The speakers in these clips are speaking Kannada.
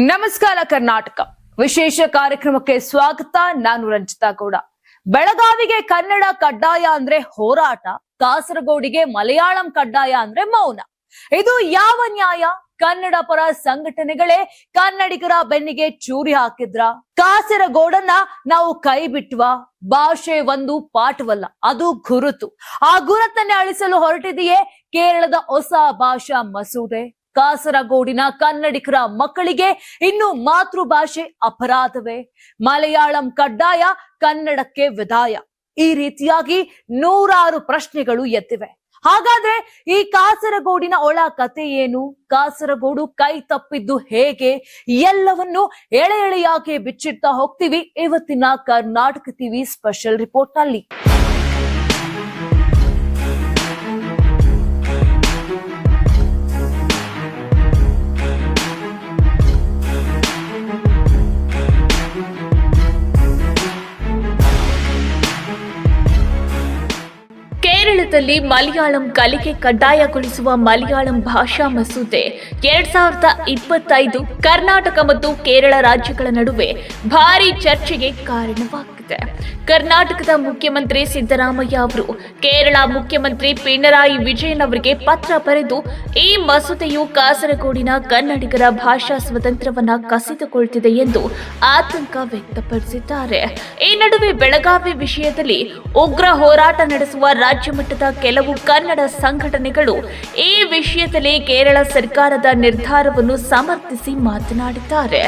ನಮಸ್ಕಾರ ಕರ್ನಾಟಕ. ವಿಶೇಷ ಕಾರ್ಯಕ್ರಮಕ್ಕೆ ಸ್ವಾಗತ. ನಾನು ರಂಜಿತಾ ಗೌಡ. ಬೆಳಗಾವಿಗೆ ಕನ್ನಡ ಕಡ್ಡಾಯ ಅಂದ್ರೆ ಹೋರಾಟ, ಕಾಸರಗೋಡಿಗೆ ಮಲಯಾಳಂ ಕಡ್ಡಾಯ ಅಂದ್ರೆ ಮೌನ. ಇದು ಯಾವ ನ್ಯಾಯ? ಕನ್ನಡ ಪರ ಸಂಘಟನೆಗಳೇ ಕನ್ನಡಿಗರ ಬೆನ್ನಿಗೆ ಚೂರಿ ಹಾಕಿದ್ರ? ಕಾಸರಗೋಡನ್ನ ನಾವು ಕೈ ಬಿಟ್ವಾ? ಭಾಷೆ ಒಂದು ಪಾಠವಲ್ಲ, ಅದು ಗುರುತು. ಆ ಗುರುತನ್ನೇ ಅಳಿಸಲು ಹೊರಟಿದೆಯೇ ಕೇರಳದ ಹೊಸ ಭಾಷಾ ಮಸೂದೆ? ಕಾಸರಗೋಡಿನ ಕನ್ನಡಿಗರ ಮಕ್ಕಳಿಗೆ ಇನ್ನು ಮಾತೃಭಾಷೆ ಅಪರಾಧವೇ. ಮಲಯಾಳಂ ಕಡ್ಡಾಯ, ಕನ್ನಡಕ್ಕೆ ವಿದಾಯ. ಈ ರೀತಿಯಾಗಿ ನೂರಾರು ಪ್ರಶ್ನೆಗಳು ಎದ್ದಿವೆ. ಹಾಗಾದ್ರೆ ಈ ಕಾಸರಗೋಡಿನ ಒಳ ಕತೆ ಏನು? ಕಾಸರಗೋಡು ಕೈ ತಪ್ಪಿದ್ದು ಹೇಗೆ? ಎಲ್ಲವನ್ನು ಎಳೆ ಎಳೆಯಾಗಿ ಬಿಚ್ಚಿಡ್ತಾ ಹೋಗ್ತೀವಿ. ಇವತ್ತಿನ ಕರ್ನಾಟಕ ಟಿವಿ ಸ್ಪೆಷಲ್ ರಿಪೋರ್ಟ್ನಲ್ಲಿ ಕೇರಳದಲ್ಲಿ ಮಲಯಾಳಂ ಕಲಿಕೆ ಕಡ್ಡಾಯಗೊಳಿಸುವ ಮಲಯಾಳಂ ಭಾಷಾ ಮಸೂದೆ. ಎರಡ್ ಸಾವಿರದ ಇಪ್ಪತ್ತೈದು ಕರ್ನಾಟಕ ಮತ್ತು ಕೇರಳ ರಾಜ್ಯಗಳ ನಡುವೆ ಭಾರಿ ಚರ್ಚೆಗೆ ಕಾರಣವಾಗಿದೆ ಕರ್ನಾಟಕದ ಮುಖ್ಯಮಂತ್ರಿ ಸಿದ್ದರಾಮಯ್ಯ ಅವರು ಕೇರಳ ಮುಖ್ಯಮಂತ್ರಿ ಪಿಣರಾಯಿ ವಿಜಯನ್ ಅವರಿಗೆ ಪತ್ರ ಬರೆದು ಈ ಮಸೂದೆಯು ಕಾಸರಗೋಡಿನ ಕನ್ನಡಿಗರ ಭಾಷಾ ಸ್ವಾತಂತ್ರ್ಯವನ್ನ ಕಸಿದುಕೊಳ್ತಿದೆ ಎಂದು ಆತಂಕ ವ್ಯಕ್ತಪಡಿಸಿದ್ದಾರೆ. ಈ ನಡುವೆ ಬೆಳಗಾವಿ ವಿಷಯದಲ್ಲಿ ಉಗ್ರ ಹೋರಾಟ ನಡೆಸುವ ರಾಜ್ಯ ಮಟ್ಟದ ಕೆಲವು ಕನ್ನಡ ಸಂಘಟನೆಗಳು ಈ ವಿಷಯದಲ್ಲಿ ಕೇರಳ ಸರ್ಕಾರದ ನಿರ್ಧಾರವನ್ನು ಸಮರ್ಥಿಸಿ ಮಾತನಾಡಿದ್ದಾರೆ.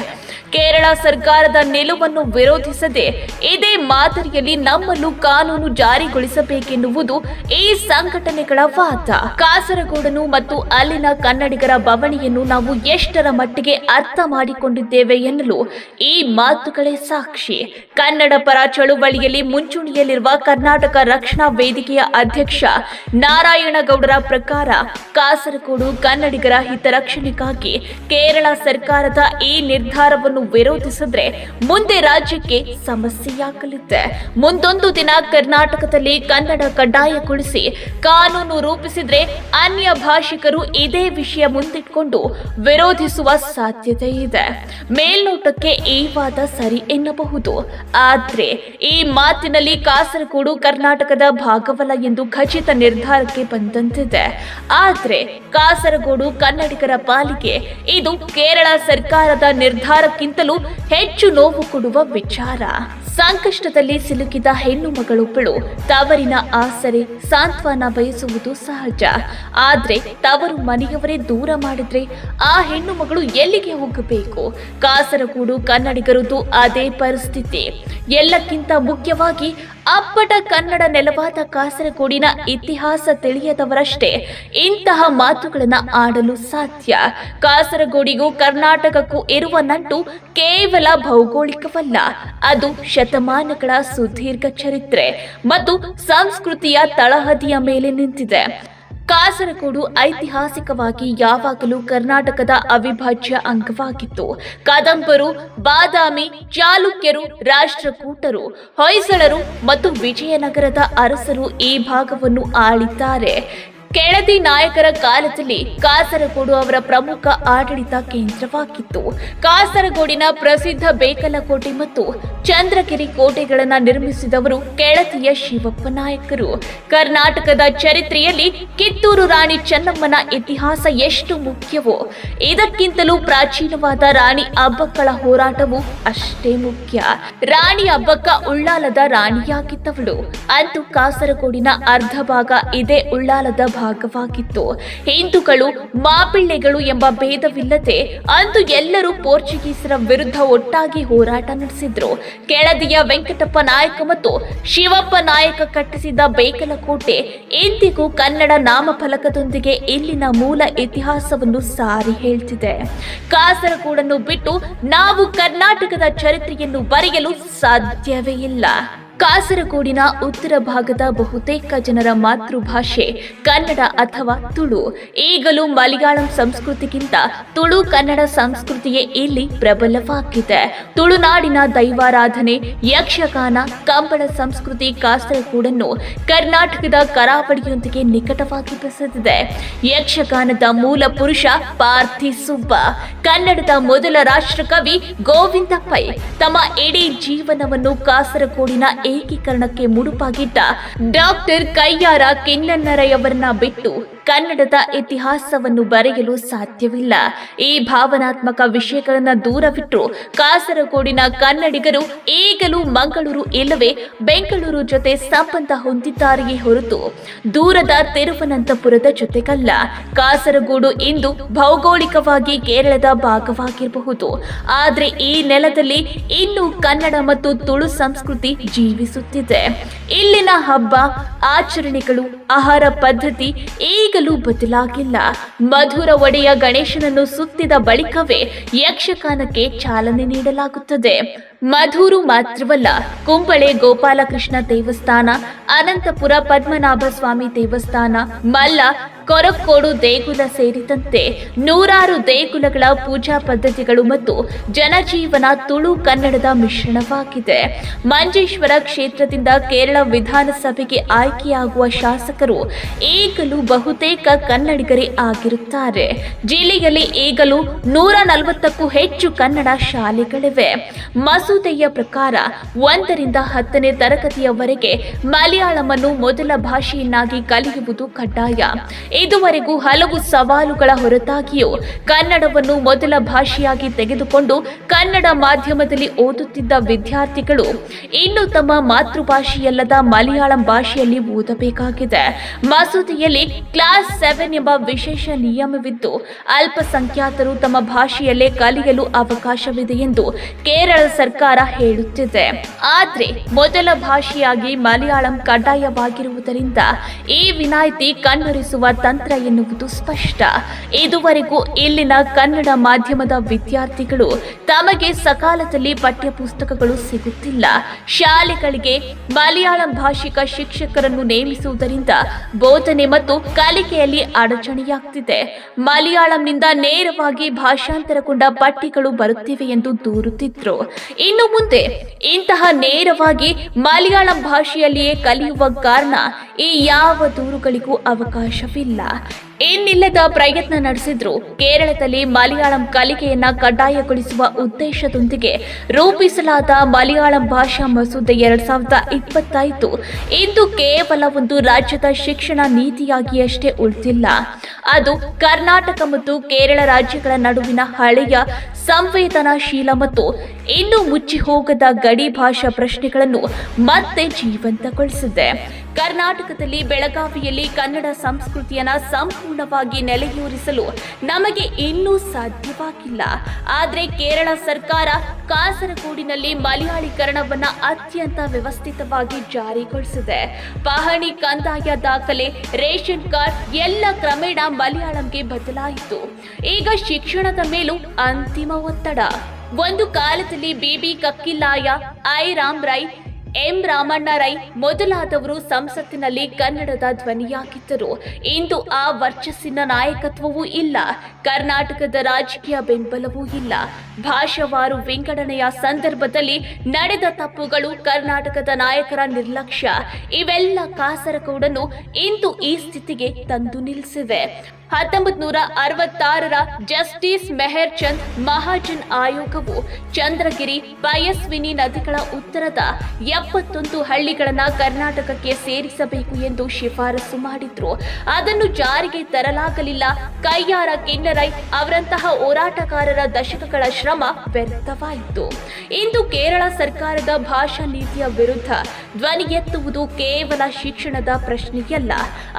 ಕೇರಳ ಸರ್ಕಾರದ ನಿಲುವನ್ನು ವಿರೋಧಿಸದೆ ಇದೇ ಮಾದರಿಯಲ್ಲಿ ನಮ್ಮನ್ನು ಕಾನೂನು ಜಾರಿಗೊಳಿಸಬೇಕೆನ್ನುವುದು ಈ ಸಂಘಟನೆಗಳ ವಾದ. ಕಾಸರಗೋಡನು ಮತ್ತು ಅಲ್ಲಿನ ಕನ್ನಡಿಗರ ಬವಣಿಯನ್ನು ನಾವು ಎಷ್ಟರ ಮಟ್ಟಿಗೆ ಅರ್ಥ ಮಾಡಿಕೊಂಡಿದ್ದೇವೆ ಎನ್ನಲು ಈ ಮಾತುಗಳೇ ಸಾಕ್ಷಿ. ಕನ್ನಡ ಪರ ಚಳುವಳಿಯಲ್ಲಿ ಮುಂಚೂಣಿಯಲ್ಲಿರುವ ಕರ್ನಾಟಕ ರಕ್ಷಣಾ ವೇದಿಕೆಯ ಅಧ್ಯಕ್ಷ ನಾರಾಯಣಗೌಡರ ಪ್ರಕಾರ ಕಾಸರಗೋಡು ಕನ್ನಡಿಗರ ಹಿತರಕ್ಷಣೆಗಾಗಿ ಕೇರಳ ಸರ್ಕಾರದ ಈ ನಿರ್ಧಾರವನ್ನು ವಿರೋಧಿಸಿದ್ರೆ ಮುಂದೆ ರಾಜ್ಯಕ್ಕೆ ಸಮಸ್ಯೆಯಾಗಲಿದೆ ಮುಂದೊಂದು ದಿನ ಕರ್ನಾಟಕದಲ್ಲಿ ಕನ್ನಡ ಕಡ್ಡಾಯಗೊಳಿಸಿ ಕಾನೂನು ರೂಪಿಸಿದ್ರೆ ಅನ್ಯ ಭಾಷಿಕರು ಇದೇ ವಿಷಯ ಮುಂದಿಟ್ಕೊಂಡು ವಿರೋಧಿಸುವ ಸಾಧ್ಯತೆ ಇದೆ. ಮೇಲ್ನೋಟಕ್ಕೆ ಈ ವಾದ ಸರಿ ಎನ್ನಬಹುದು. ಆದ್ರೆ ಈ ಮಾತಿನಲ್ಲಿ ಕಾಸರಗೋಡು ಕರ್ನಾಟಕದ ಭಾಗವಲ್ಲ ಎಂದು ಖಚಿತ ನಿರ್ಧಾರಕ್ಕೆ ಬಂದಂತಿದೆ. ಆದ್ರೆ ಕಾಸರಗೋಡು ಕನ್ನಡಿಗರ ಪಾಲಿಗೆ ಇದು ಕೇರಳ ಸರ್ಕಾರದ ನಿರ್ಧಾರಕ್ಕಿಂತಲೂ ಹೆಚ್ಚು ನೋವು ಕೊಡುವ ವಿಚಾರ. ಸಂಕಷ್ಟದಲ್ಲಿ ಸಿಲುಕಿದ ಹೆಣ್ಣು ಮಗಳೊಬ್ಬಳು ತವರಿನ ಆಸರೆ ಸಾಂತ್ವನ ಬಯಸುವುದು ಸಹಜ. ಆದ್ರೆ ತವರು ಮನೆಯವರೇ ದೂರ ಮಾಡಿದ್ರೆ ಆ ಹೆಣ್ಣು ಮಗಳು ಎಲ್ಲಿಗೆ ಹೋಗಬೇಕು? ಕಾಸರಗೂಡು ಕನ್ನಡಿಗರದು ಅದೇ ಪರಿಸ್ಥಿತಿ. ಎಲ್ಲಕ್ಕಿಂತ ಮುಖ್ಯವಾಗಿ ಅಪ್ಪಟ ಕನ್ನಡ ನೆಲವಾದ ಕಾಸರಗೋಡಿನ ಇತಿಹಾಸ ತಿಳಿಯದವರಷ್ಟೇ ಇಂತಹ ಮಾತುಗಳನ್ನ ಆಡಲು ಸಾಧ್ಯ. ಕಾಸರಗೋಡಿಗೂ ಕರ್ನಾಟಕಕ್ಕೂ ಇರುವ ನಂಟು ಕೇವಲ ಭೌಗೋಳಿಕವಲ್ಲ. ಅದು ಶತಮಾನಗಳ ಸುದೀರ್ಘ ಚರಿತ್ರೆ ಮತ್ತು ಸಂಸ್ಕೃತಿಯ ತಳಹದಿಯ ಮೇಲೆ ನಿಂತಿದೆ. ಕಾಸರಗೋಡು ಐತಿಹಾಸಿಕವಾಗಿ ಯಾವಾಗಲೂ ಕರ್ನಾಟಕದ ಅವಿಭಾಜ್ಯ ಅಂಗವಾಗಿತ್ತು. ಕದಂಬರು, ಬಾದಾಮಿ, ಚಾಲುಕ್ಯರು, ರಾಷ್ಟ್ರಕೂಟರು, ಹೊಯ್ಸಳರು ಮತ್ತು ವಿಜಯನಗರದ ಅರಸರು ಈ ಭಾಗವನ್ನು ಆಳಿದ್ದಾರೆ. ಕೆಳದಿ ನಾಯಕರ ಕಾಲದಲ್ಲಿ ಕಾಸರಗೋಡು ಅವರ ಪ್ರಮುಖ ಆಡಳಿತ ಕೇಂದ್ರವಾಗಿತ್ತು. ಕಾಸರಗೋಡಿನ ಪ್ರಸಿದ್ಧ ಬೇಕಲಕೋಟೆ ಮತ್ತು ಚಂದ್ರಗಿರಿ ಕೋಟೆಗಳನ್ನು ನಿರ್ಮಿಸಿದವರು ಕೆಳದಿಯ ಶಿವಪ್ಪ ನಾಯಕರು. ಕರ್ನಾಟಕದ ಚರಿತ್ರೆಯಲ್ಲಿ ಕಿತ್ತೂರು ರಾಣಿ ಚೆನ್ನಮ್ಮನ ಇತಿಹಾಸ ಎಷ್ಟು ಮುಖ್ಯವೋ, ಇದಕ್ಕಿಂತಲೂ ಪ್ರಾಚೀನವಾದ ರಾಣಿ ಅಬ್ಬಕ್ಕಳ ಹೋರಾಟವು ಅಷ್ಟೇ ಮುಖ್ಯ. ರಾಣಿ ಅಬ್ಬಕ್ಕ ಉಳ್ಳಾಲದ ರಾಣಿಯಾಗಿದ್ದವಳು. ಅಂದು ಕಾಸರಗೋಡಿನ ಅರ್ಧ ಭಾಗ ಇದೇ ಉಳ್ಳಾಲದ ಭಾಗವಾಗಿತ್ತು. ಹಿಂದೂಗಳು ಮಾಪಿಳ್ಳೆಗಳು ಎಂಬ ಭೇದವಿಲ್ಲದೆ ಅಂದು ಎಲ್ಲರೂ ಪೋರ್ಚುಗೀಸರ ವಿರುದ್ಧ ಒಟ್ಟಾಗಿ ಹೋರಾಟ ನಡೆಸಿದ್ರು. ಕೆಳದಿಯ ವೆಂಕಟಪ್ಪ ನಾಯಕ ಮತ್ತು ಶಿವಪ್ಪ ನಾಯಕ ಕಟ್ಟಿಸಿದ ಬೇಕಲಕೋಟೆ ಇಂದಿಗೂ ಕನ್ನಡ ನಾಮಫಲಕದೊಂದಿಗೆ ಇಲ್ಲಿನ ಮೂಲ ಇತಿಹಾಸವನ್ನು ಸಾರಿ ಹೇಳ್ತಿದೆ. ಕಾಸರಗೋಡನ್ನು ಬಿಟ್ಟು ನಾವು ಕರ್ನಾಟಕದ ಚರಿತ್ರೆಯನ್ನು ಬರೆಯಲು ಸಾಧ್ಯವೇ ಇಲ್ಲ. ಕಾಸರಗೋಡಿನ ಉತ್ತರ ಭಾಗದ ಬಹುತೇಕ ಜನರ ಮಾತೃಭಾಷೆ ಕನ್ನಡ ಅಥವಾ ತುಳು. ಈಗಲೂ ಮಲಯಾಳಂ ಸಂಸ್ಕೃತಿಗಿಂತ ತುಳು ಕನ್ನಡ ಸಂಸ್ಕೃತಿಯೇ ಇಲ್ಲಿ ಪ್ರಬಲವಾಗಿದೆ. ತುಳುನಾಡಿನ ದೈವಾರಾಧನೆ, ಯಕ್ಷಗಾನ, ಕಂಬಳ ಸಂಸ್ಕೃತಿ ಕಾಸರಗೋಡನ್ನು ಕರ್ನಾಟಕದ ಕರಾವಳಿಯೊಂದಿಗೆ ನಿಕಟವಾಗಿ ಬೆಸೆದಿದೆ. ಯಕ್ಷಗಾನದ ಮೂಲ ಪುರುಷ ಪಾರ್ಥಿ ಸುಬ್ಬ, ಕನ್ನಡದ ಮೊದಲ ರಾಷ್ಟ್ರಕವಿ ಗೋವಿಂದ ಪೈ ತಮ್ಮ ಇಡೀ ಜೀವನವನ್ನು ಕಾಸರಗೋಡಿನ ಏಕೀಕರಣಕ್ಕೆ ಮುಡುಪಾಗಿದ್ದ ಡಾಕ್ಟರ್ ಕೈಯಾರ ಕೆನ್ನಣ್ಣರಯ್ಯವರನ್ನ ಬಿಟ್ಟು ಕನ್ನಡದ ಇತಿಹಾಸವನ್ನು ಬರೆಯಲು ಸಾಧ್ಯವಿಲ್ಲ. ಈ ಭಾವನಾತ್ಮಕ ವಿಷಯಗಳನ್ನು ದೂರವಿಟ್ಟು ಕಾಸರಗೋಡಿನ ಕನ್ನಡಿಗರು ಈಗಲೂ ಮಂಗಳೂರು ಇಲ್ಲವೇ ಬೆಂಗಳೂರು ಜೊತೆ ಸಂಬಂಧ ಹೊಂದಿದ್ದಾರೆಯೇ ಹೊರತು ದೂರದ ತಿರುವನಂತಪುರದ ಜೊತೆಗಲ್ಲ. ಕಾಸರಗೋಡು ಇಂದು ಭೌಗೋಳಿಕವಾಗಿ ಕೇರಳದ ಭಾಗವಾಗಿರಬಹುದು. ಆದರೆ ಈ ನೆಲದಲ್ಲಿ ಇನ್ನೂ ಕನ್ನಡ ಮತ್ತು ತುಳು ಸಂಸ್ಕೃತಿ ಜೀವಿಸುತ್ತಿದೆ. ಇಲ್ಲಿನ ಹಬ್ಬ, ಆಚರಣೆಗಳು, ಆಹಾರ ಪದ್ಧತಿ ಈಗಲೂ ಬದಲಾಗಿಲ್ಲ. ಮಧುರ ಒಡೆಯ ಗಣೇಶನನ್ನು ಸುತ್ತಿದ ಬಳಿಕವೇ ಯಕ್ಷಗಾನಕ್ಕೆ ಚಾಲನೆ ನೀಡಲಾಗುತ್ತದೆ. ಮಧೂರು ಮಾತ್ರವಲ್ಲ, ಕುಂಬಳೆ ಗೋಪಾಲಕೃಷ್ಣ ದೇವಸ್ಥಾನ, ಅನಂತಪುರ ಪದ್ಮನಾಭ ಸ್ವಾಮಿ ದೇವಸ್ಥಾನ, ಮಲ್ಲ ಕೊರಕೋಡು ದೇಗುಲ ಸೇರಿದಂತೆ ನೂರಾರು ದೇಗುಲಗಳ ಪೂಜಾ ಪದ್ಧತಿಗಳು ಮತ್ತು ಜನಜೀವನ ತುಳು ಕನ್ನಡದ ಮಿಶ್ರಣವಾಗಿದೆ. ಮಂಜೇಶ್ವರ ಕ್ಷೇತ್ರದಿಂದ ಕೇರಳ ವಿಧಾನಸಭೆಗೆ ಆಯ್ಕೆಯಾಗುವ ಶಾಸಕರು ಈಗಲೂ ಬಹುತೇಕ ಕನ್ನಡಿಗರೇ ಆಗಿರುತ್ತಾರೆ. ಜಿಲ್ಲೆಯಲ್ಲಿ ಈಗಲೂ ನೂರ ನಲವತ್ತಕ್ಕೂ ಹೆಚ್ಚು ಕನ್ನಡ ಶಾಲೆಗಳಿವೆ. ಮಸೂದೆಯ ಪ್ರಕಾರ ಒಂದರಿಂದ ಹತ್ತನೇ ತರಗತಿಯವರೆಗೆ ಮಲಯಾಳಮನ್ನು ಮೊದಲ ಭಾಷೆಯನ್ನಾಗಿ ಕಲಿಯುವುದು ಕಡ್ಡಾಯ. ಇದುವರೆಗೂ ಹಲವು ಸವಾಲುಗಳ ಹೊರತಾಗಿಯೂ ಕನ್ನಡವನ್ನು ಮೊದಲ ಭಾಷೆಯಾಗಿ ತೆಗೆದುಕೊಂಡು ಕನ್ನಡ ಮಾಧ್ಯಮದಲ್ಲಿ ಓದುತ್ತಿದ್ದ ವಿದ್ಯಾರ್ಥಿಗಳು ಇನ್ನು ತಮ್ಮ ಮಾತೃಭಾಷೆಯಲ್ಲದ ಮಲಯಾಳಂ ಭಾಷೆಯಲ್ಲಿ ಓದಬೇಕಾಗಿದೆ. ಮಸೂದೆಯಲ್ಲಿ ಕ್ಲಾಸ್ ಸೆವೆನ್ ಎಂಬ ವಿಶೇಷ ನಿಯಮವಿದ್ದು, ಅಲ್ಪಸಂಖ್ಯಾತರು ತಮ್ಮ ಭಾಷೆಯಲ್ಲೇ ಕಲಿಯಲು ಅವಕಾಶವಿದೆ ಎಂದು ಕೇರಳ ಸರ್ಕಾರ ಹೇಳುತ್ತಿದೆ. ಆದ್ರೆ ಮೊದಲ ಭಾಷೆಯಾಗಿ ಮಲಯಾಳಂ ಕಡ್ಡಾಯವಾಗಿರುವುದರಿಂದ ಈ ವಿನಾಯಿತಿ ಕಣ್ಣೊರೆಸುವ ತಂತ್ರ ಎನ್ನುವುದು ಸ್ಪಷ್ಟ. ಇದುವರೆಗೂ ಇಲ್ಲಿನ ಕನ್ನಡ ಮಾಧ್ಯಮದ ವಿದ್ಯಾರ್ಥಿಗಳು ತಮಗೆ ಸಕಾಲದಲ್ಲಿ ಪಠ್ಯಪುಸ್ತಕಗಳು ಸಿಗುತ್ತಿಲ್ಲ. ಶಾಲೆಗಳಿಗೆ ಮಲಯಾಳಂ ಭಾಷಿಕ ಶಿಕ್ಷಕರನ್ನು ನೇಮಿಸುವುದರಿಂದ ಬೋಧನೆ ಮತ್ತು ಕಲಿಕೆಯಲ್ಲಿ ಅಡಚಣೆಯಾಗ್ತಿದೆ. ಮಲಯಾಳಂನಿಂದ ನೇರವಾಗಿ ಭಾಷಾಂತರಗೊಂಡ ಪಠ್ಯಗಳು ಬರುತ್ತಿವೆ ಎಂದು ದೂರುತ್ತಿದ್ರು. ಇನ್ನು ಮುಂದೆ ಇಂತಹ ನೇರವಾಗಿ ಮಲಯಾಳಂ ಭಾಷೆಯಲ್ಲಿಯೇ ಕಲಿಯುವ ಕಾರಣ ಈ ಯಾವ ದೂರುಗಳಿಗೂ ಅವಕಾಶವಿಲ್ಲ. ಇನ್ನಿಲ್ಲದ ಪ್ರಯತ್ನ ನಡೆಸಿದ್ರು. ಕೇರಳದಲ್ಲಿ ಮಲಯಾಳಂ ಕಲಿಕೆಯನ್ನ ಕಡ್ಡಾಯಗೊಳಿಸುವ ಉದ್ದೇಶದೊಂದಿಗೆ ರೂಪಿಸಲಾದ ಮಲಯಾಳಂ ಭಾಷಾ ಮಸೂದೆ ಎರಡ್ ಸಾವಿರದ ಇಪ್ಪತ್ತೈದು. ಇಂದು ಕೇವಲ ಒಂದು ರಾಜ್ಯದ ಶಿಕ್ಷಣ ನೀತಿಯಾಗಿಯಷ್ಟೇ ಉಳಿದಿಲ್ಲ. ಅದು ಕರ್ನಾಟಕ ಮತ್ತು ಕೇರಳ ರಾಜ್ಯಗಳ ನಡುವಿನ ಹಳೆಯ ಸಂವೇದನಾಶೀಲ ಮತ್ತು ಇನ್ನೂ ಮುಚ್ಚಿ ಹೋಗದ ಗಡಿ ಭಾಷಾ ಪ್ರಶ್ನೆಗಳನ್ನು ಮತ್ತೆ ಜೀವಂತಗೊಳಿಸಿದೆ. ಕರ್ನಾಟಕದಲ್ಲಿ ಬೆಳಗಾವಿಯಲ್ಲಿ ಕನ್ನಡ ಸಂಸ್ಕೃತಿಯನ್ನ ಸಂಪೂರ್ಣವಾಗಿ ನೆಲೆಯೂರಿಸಲು ನಮಗೆ ಇನ್ನೂ ಸಾಧ್ಯವಾಗಿಲ್ಲ. ಆದರೆ ಕೇರಳ ಸರ್ಕಾರ ಕಾಸರಗೋಡಿನಲ್ಲಿ ಮಲಯಾಳೀಕರಣವನ್ನ ಅತ್ಯಂತ ವ್ಯವಸ್ಥಿತವಾಗಿ ಜಾರಿಗೊಳಿಸಿದೆ. ಪಹಣಿ ಕಂದಾಯ ದಾಖಲೆ, ರೇಷನ್ ಕಾರ್ಡ್, ಎಲ್ಲ ಕ್ರಮೇಣ ಮಲಯಾಳಂಗೆ ಬದಲಾಯಿತು. ಈಗ ಶಿಕ್ಷಣದ ಮೇಲೂ ಅಂತಿಮ ಒತ್ತಡ. ಒಂದು ಕಾಲದಲ್ಲಿ B B Kakkillaya, I Ram Rai M Ramanna Rai ಮೊದಲಾದವರು ಸಂಸತ್ತಿನಲ್ಲಿ ಕನ್ನಡದ ಧ್ವನಿಯಾಗಿದ್ದರು. ಇಂದು ಆ ವರ್ಚಸ್ಸಿನ ನಾಯಕತ್ವವೂ ಇಲ್ಲ. ಕರ್ನಾಟಕದ ರಾಜಕೀಯ ಬೆಂಬಲವೂ ಇಲ್ಲ. ಭಾಷಾವಾರು ವಿಂಗಡಣೆಯ ಸಂದರ್ಭದಲ್ಲಿ ನಡೆದ ತಪ್ಪುಗಳು ಕರ್ನಾಟಕದ ನಾಯಕರ ನಿರ್ಲಕ್ಷ್ಯ. ಇವೆಲ್ಲ ಕಾಸರಗೌಡನು ಇಂದು ಈ ಸ್ಥಿತಿಗೆ ತಂದು ನಿಲ್ಲಿಸಿವೆ. ಹತ್ತೊಂಬತ್ ನೂರ ಅರವತ್ತಾರರ ಜಸ್ಟಿಸ್ ಮೆಹರ್ ಚಂದ್ ಮಹಾಜನ್ ಆಯೋಗವು ಚಂದ್ರಗಿರಿ ಪಯಸ್ವಿನಿ ನದಿಗಳ ಉತ್ತರದ ಎಪ್ಪತ್ತೊಂದು ಹಳ್ಳಿಗಳನ್ನ ಕರ್ನಾಟಕಕ್ಕೆ ಸೇರಿಸಬೇಕು ಎಂದು ಶಿಫಾರಸು ಮಾಡಿದ್ರು. ಅದನ್ನು ಜಾರಿಗೆ ತರಲಾಗಲಿಲ್ಲ. ಕೈಯಾರ ಕಿನ್ನರೈ ಅವರಂತಹ ಹೋರಾಟಗಾರರ ದಶಕಗಳ ಶ್ರಮ ವ್ಯರ್ಥವಾಯಿತು. ಇಂದು ಕೇರಳ ಸರ್ಕಾರದ ಭಾಷಾ ನೀತಿಯ ವಿರುದ್ಧ ಧ್ವನಿ ಎತ್ತುವುದು ಕೇವಲ ಶಿಕ್ಷಣದ ಪ್ರಶ್ನೆಯಲ್ಲ,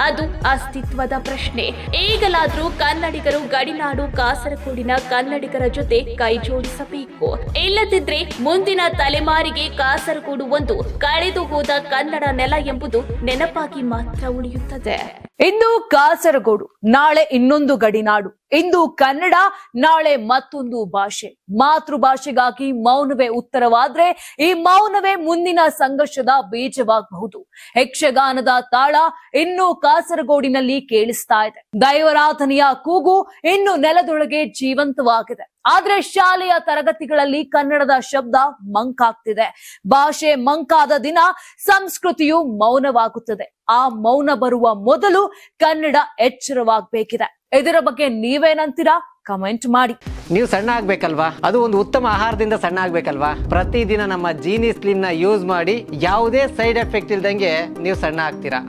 ಅದು ಅಸ್ತಿತ್ವದ ಪ್ರಶ್ನೆ. ಈಗಲಾದರೂ ಕನ್ನಡಿಗರು ಗಡಿನಾಡು ಕಾಸರಗೋಡಿನ ಕನ್ನಡಿಗರ ಜೊತೆ ಕೈ ಜೋಡಿಸಬೇಕು. ಇಲ್ಲದಿದ್ರೆ ಮುಂದಿನ ತಲೆಮಾರಿಗೆ ಕಾಸರಗೋಡು ಒಂದು ಕಳೆದು ಹೋದ ಕನ್ನಡ ನೆಲ ಎಂಬುದು ನೆನಪಾಗಿ ಮಾತ್ರ ಉಳಿಯುತ್ತದೆ. ಇಂದು ಕಾಸರಗೋಡು, ನಾಳೆ ಇನ್ನೊಂದು ಗಡಿನಾಡು. ಇಂದು ಕನ್ನಡ, ನಾಳೆ ಮತ್ತೊಂದು ಭಾಷೆ. ಮಾತೃಭಾಷೆಗಾಗಿ ಮೌನವೇ ಉತ್ತರವಾದ್ರೆ ಈ ಮೌನವೇ ಮುಂದಿನ ಸಂಘರ್ಷದ ಬೀಜವಾಗಬಹುದು. ಯಕ್ಷಗಾನದ ತಾಳ ಇನ್ನು ಕಾಸರಗೋಡಿನಲ್ಲಿ ಕೇಳಿಸ್ತಾ ಇದೆ. ದೈವರಾಧನೆಯ ಕೂಗು ಇನ್ನು ನೆಲದೊಳಗೆ ಜೀವಂತವಾಗಿದೆ. ಆದ್ರೆ ಶಾಲೆಯ ತರಗತಿಗಳಲ್ಲಿ ಕನ್ನಡದ ಶಬ್ದ ಮಂಕಾಗ್ತಿದೆ. ಭಾಷೆ ಮಂಕಾದ ದಿನ ಸಂಸ್ಕೃತಿಯು ಮೌನವಾಗುತ್ತದೆ. ಆ ಮೌನ ಬರುವ ಮೊದಲು ಕನ್ನಡ ಎಚ್ಚರವಾಗಬೇಕಿದೆ. ಇದರ ಬಗ್ಗೆ ನೀವೇನಂತೀರಾ? ಕಮೆಂಟ್ ಮಾಡಿ. ನೀವು ಸಣ್ಣ ಆಗ್ಬೇಕಲ್ವಾ? ಅದು ಒಂದು ಉತ್ತಮ ಆಹಾರದಿಂದ ಸಣ್ಣ ಆಗ್ಬೇಕಲ್ವಾ? ಪ್ರತಿದಿನ ನಮ್ಮ ಜೀನಿ ಸ್ಲಿಮ್ನ ಯೂಸ್ ಮಾಡಿ ಯಾವುದೇ ಸೈಡ್ ಎಫೆಕ್ಟ್ ಇಲ್ದಂಗೆ ನೀವು ಸಣ್ಣ ಆಗ್ತೀರಾ?